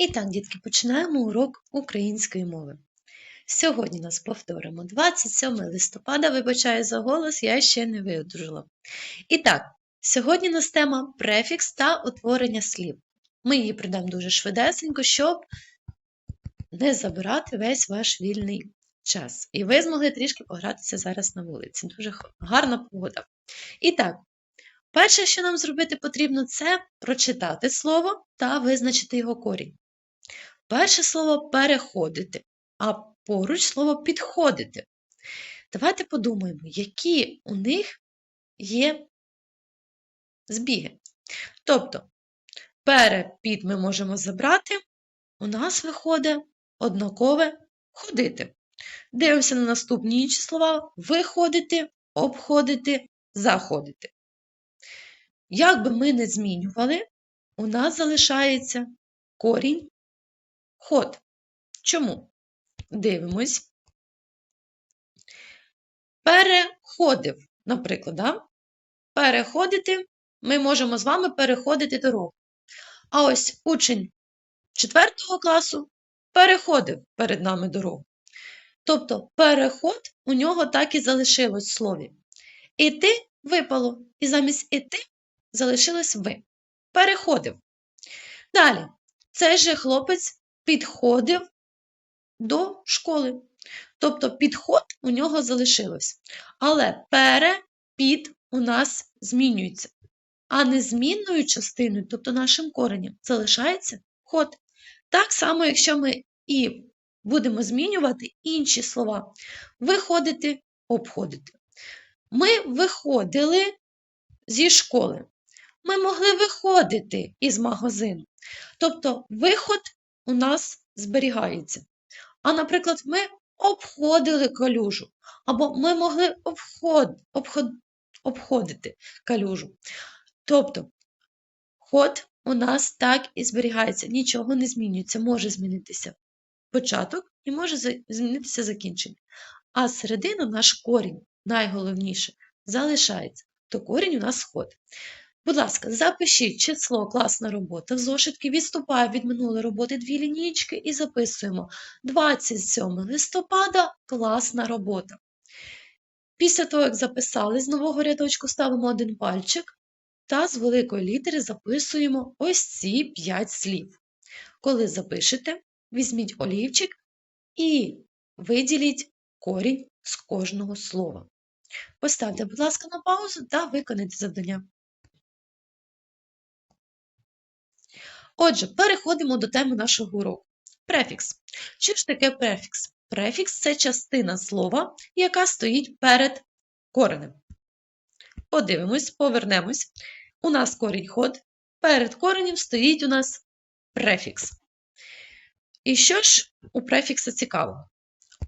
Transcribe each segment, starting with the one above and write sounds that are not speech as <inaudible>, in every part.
І так, дітки, починаємо урок української мови. Сьогодні нас повторимо 27 листопада, вибачаю за голос, я ще не видужила. І так, сьогодні у нас тема префікс та утворення слів. Ми її придам дуже швидесенько, щоб не забирати весь ваш вільний час. І ви змогли трішки погратися зараз на вулиці. Дуже гарна погода. І так, перше, що нам зробити потрібно, це прочитати слово та визначити його корінь. Перше слово переходити, а поруч слово підходити. Давайте подумаємо, які у них є збіги. Тобто, перепід ми можемо забрати, у нас виходить однакове ходити. Дивимося на наступні інші слова: виходити, обходити, заходити. Як би ми не змінювали, у нас залишається корінь ход. Чому? Дивимось. Переходив, наприклад, да? переходити, ми можемо з вами переходити дорогу. А ось учень 4 класу переходив перед нами дорогу. Тобто переход у нього так і залишилось в слові. Іти випало, і замість іти залишилось ви. Переходив. Далі, цей же хлопець підходив до школи. Тобто підход у нього залишилось. Але пере, під у нас змінюється. А незмінною частиною, тобто нашим коренем, залишається ход. Так само, якщо ми і будемо змінювати інші слова. Виходити, обходити. Ми виходили зі школи. Ми могли виходити із магазину. Тобто виход у нас зберігається. А, наприклад, ми обходили калюжу, або ми могли обход, обход, обходити калюжу. Тобто, ход у нас так і зберігається, нічого не змінюється, може змінитися початок і може змінитися закінчення. А середину наш корінь, найголовніше, залишається. То корінь у нас ход. Будь ласка, запишіть число класна робота в зошитки, відступає від минулої роботи дві лінійки і записуємо 27 листопада класна робота. Після того, як записали, з нового рядочку ставимо один пальчик та з великої літери записуємо ось ці 5 слів. Коли запишете, візьміть олівчик і виділіть корінь з кожного слова. Поставте, будь ласка, на паузу та виконайте завдання. Отже, переходимо до теми нашого уроку. Префікс. Що ж таке префікс? Префікс це частина слова, яка стоїть перед коренем. Подивимось, повернемось. У нас корінь ход, перед коренем стоїть у нас префікс. І що ж у префікса цікавого?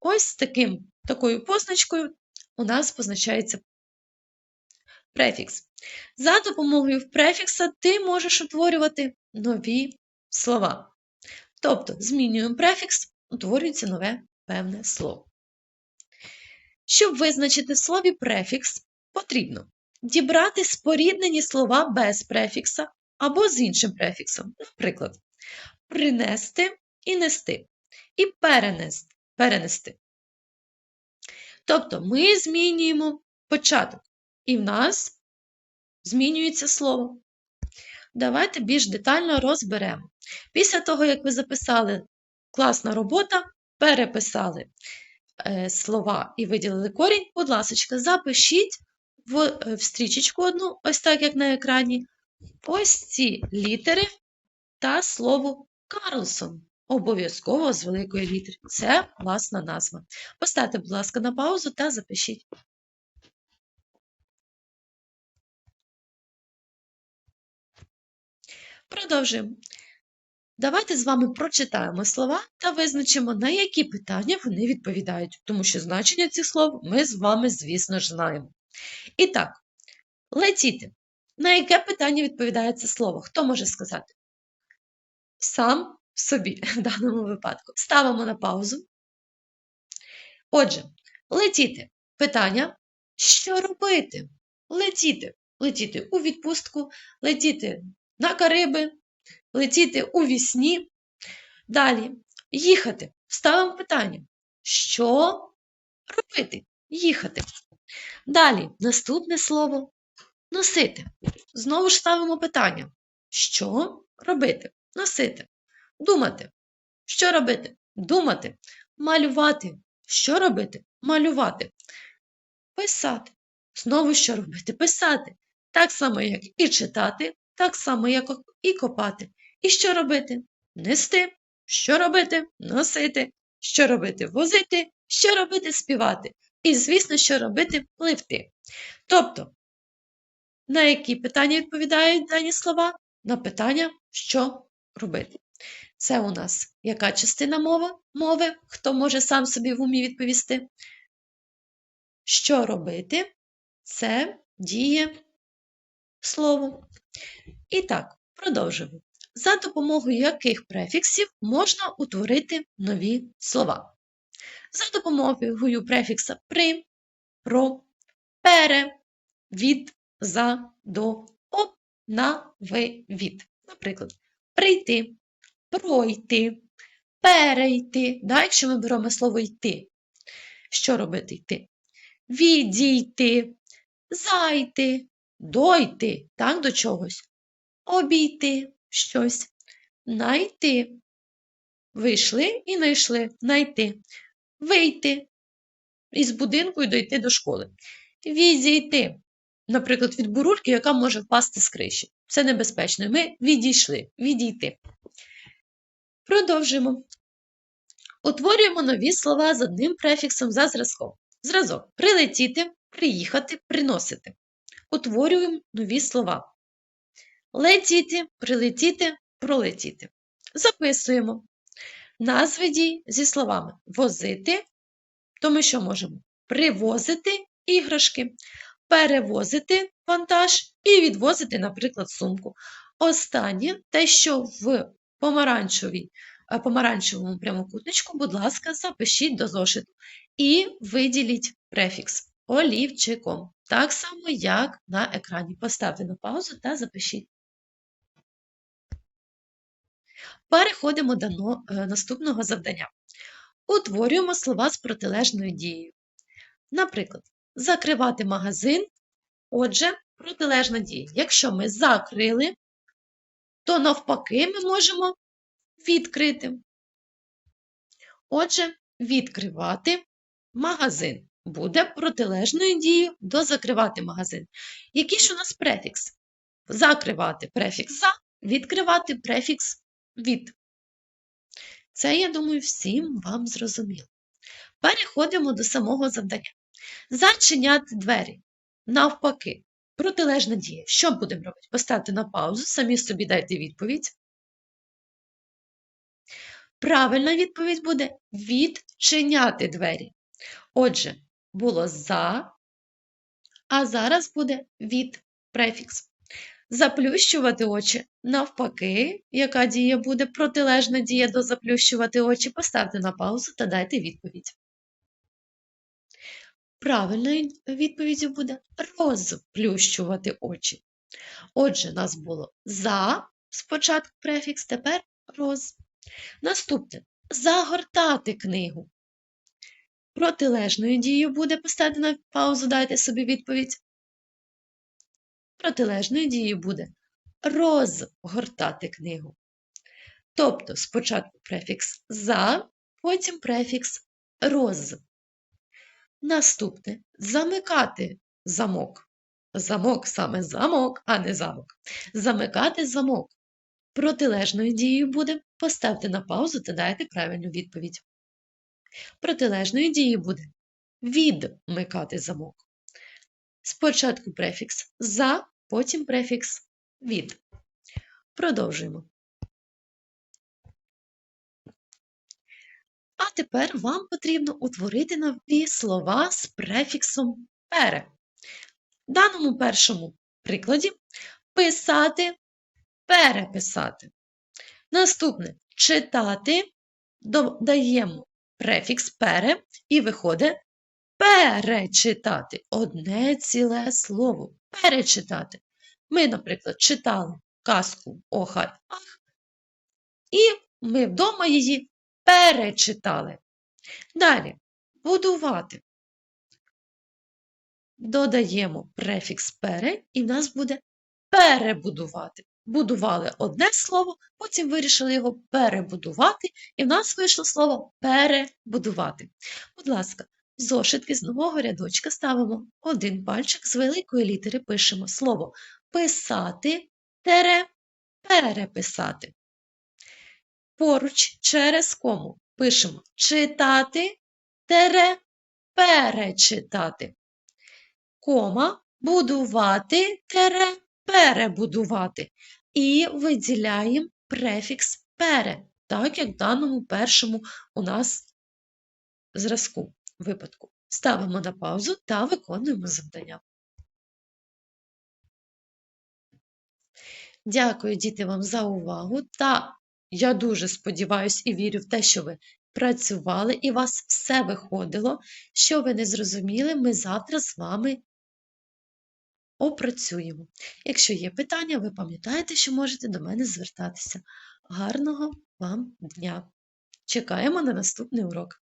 Ось таким, такою позначкою у нас позначається префікс. За допомогою префікса ти можеш утворювати нові слова. Тобто, змінюємо префікс, утворюється нове певне слово. Щоб визначити в слові префікс, потрібно дібрати споріднені слова без префікса або з іншим префіксом, наприклад, принести і нести, і перенести. перенести. Тобто ми змінюємо початок, і в нас змінюється слово. Давайте більш детально розберемо. Після того, як ви записали класна робота, переписали е, слова і виділили корінь, будь ласка, запишіть в, е, в стрічечку одну, ось так, як на екрані, ось ці літери та слово Карлсон. Обов'язково з великої літери. Це власна назва. Поставте, будь ласка, на паузу та запишіть. Продовжуємо. Давайте з вами прочитаємо слова та визначимо, на які питання вони відповідають, тому що значення цих слов ми з вами, звісно ж, знаємо. І так, летіти. На яке питання відповідає це слово? Хто може сказати? Сам собі <laughs> в даному випадку. Ставимо на паузу. Отже, летіти. Питання, що робити? Летіти. Летіти у відпустку, летіти на Кариби, летіти у вісні. Далі їхати. Ставимо питання. Що робити? Їхати. Далі наступне слово носити. Знову ж ставимо питання. Що робити? Носити. Думати. Що робити? Думати. Малювати. Що робити? Малювати. Писати. Знову що робити? Писати. Так само, як і читати, так само, як і копати. І що робити? Нести. Що робити? Носити. Що робити? Возити. Що робити? Співати. І, звісно, що робити? Пливти. Тобто, на які питання відповідають дані слова? На питання, що робити. Це у нас яка частина мови? мови? Хто може сам собі в умі відповісти? Що робити? Це діє слово. І так, продовжуємо. За допомогою яких префіксів можна утворити нові слова? За допомогою префікса при, про, пере, від, за, до, об, на, ви, від. Наприклад, прийти, пройти, перейти. Да, Якщо ми беремо слово йти, що робити йти? Відійти, зайти, дойти, так, до чогось, обійти щось, найти. Вийшли і знайшли, найти, вийти із будинку і дойти до школи. Відійти, наприклад, від бурульки, яка може впасти з криші. Це небезпечно. Ми відійшли, відійти. Продовжуємо. Утворюємо нові слова з одним префіксом за зразком. Зразок прилетіти, приїхати, приносити. Утворюємо нові слова. Летіти, прилетіти, пролетіти. Записуємо назви дій зі словами возити, то ми що можемо? Привозити іграшки, перевозити вантаж і відвозити, наприклад, сумку. Останнє те, що в помаранчевій, е, помаранчевому прямокутничку, будь ласка, запишіть до зошиту і виділіть префікс олівчиком. Так само, як на екрані. Поставте на паузу та запишіть. Переходимо до е, наступного завдання. Утворюємо слова з протилежною дією. Наприклад, закривати магазин. Отже, протилежна дія. Якщо ми закрили, то навпаки ми можемо відкрити. Отже, відкривати магазин буде протилежною дією до закривати магазин. Який ж у нас префікс? Закривати префікс за, відкривати префікс від. Це, я думаю, всім вам зрозуміло. Переходимо до самого завдання. Зачиняти двері. Навпаки, протилежна дія. Що будемо робити? Поставте на паузу, самі собі дайте відповідь. Правильна відповідь буде відчиняти двері. Отже, було за, а зараз буде від префікс. Заплющувати очі. Навпаки, яка дія буде протилежна дія до заплющувати очі, поставте на паузу та дайте відповідь. Правильною відповіддю буде розплющувати очі. Отже, нас було за спочатку префікс, тепер роз. Наступне загортати книгу. Протилежною дією буде поставити на паузу, дайте собі відповідь. Протилежною дією буде розгортати книгу. Тобто спочатку префікс за, потім префікс роз. Наступне замикати замок. Замок саме замок, а не замок. Замикати замок. Протилежною дією буде поставте на паузу та дайте правильну відповідь. Протилежною дією буде відмикати замок. Спочатку префікс за, потім префікс від. Продовжуємо. А тепер вам потрібно утворити нові слова з префіксом пере. В даному першому прикладі писати, переписати. Наступне читати, додаємо префікс пере і виходить перечитати. Одне ціле слово. Перечитати. Ми, наприклад, читали казку Охай Ах, і ми вдома її перечитали. Далі будувати. Додаємо префікс пере, і в нас буде перебудувати. Будували одне слово, потім вирішили його перебудувати, і в нас вийшло слово перебудувати. Будь ласка, в зошитки з нового рядочка ставимо один пальчик з великої літери пишемо слово писати, тере, переписати. Поруч через кому пишемо читати, тере, перечитати. Кома будувати, тере, перебудувати. І виділяємо префікс пере, так як в даному першому у нас зразку випадку. Ставимо на паузу та виконуємо завдання. Дякую, діти, вам за увагу. Та я дуже сподіваюся і вірю в те, що ви працювали і вас все виходило. Що ви не зрозуміли, ми завтра з вами опрацюємо. Якщо є питання, ви пам'ятаєте, що можете до мене звертатися. Гарного вам дня! Чекаємо на наступний урок.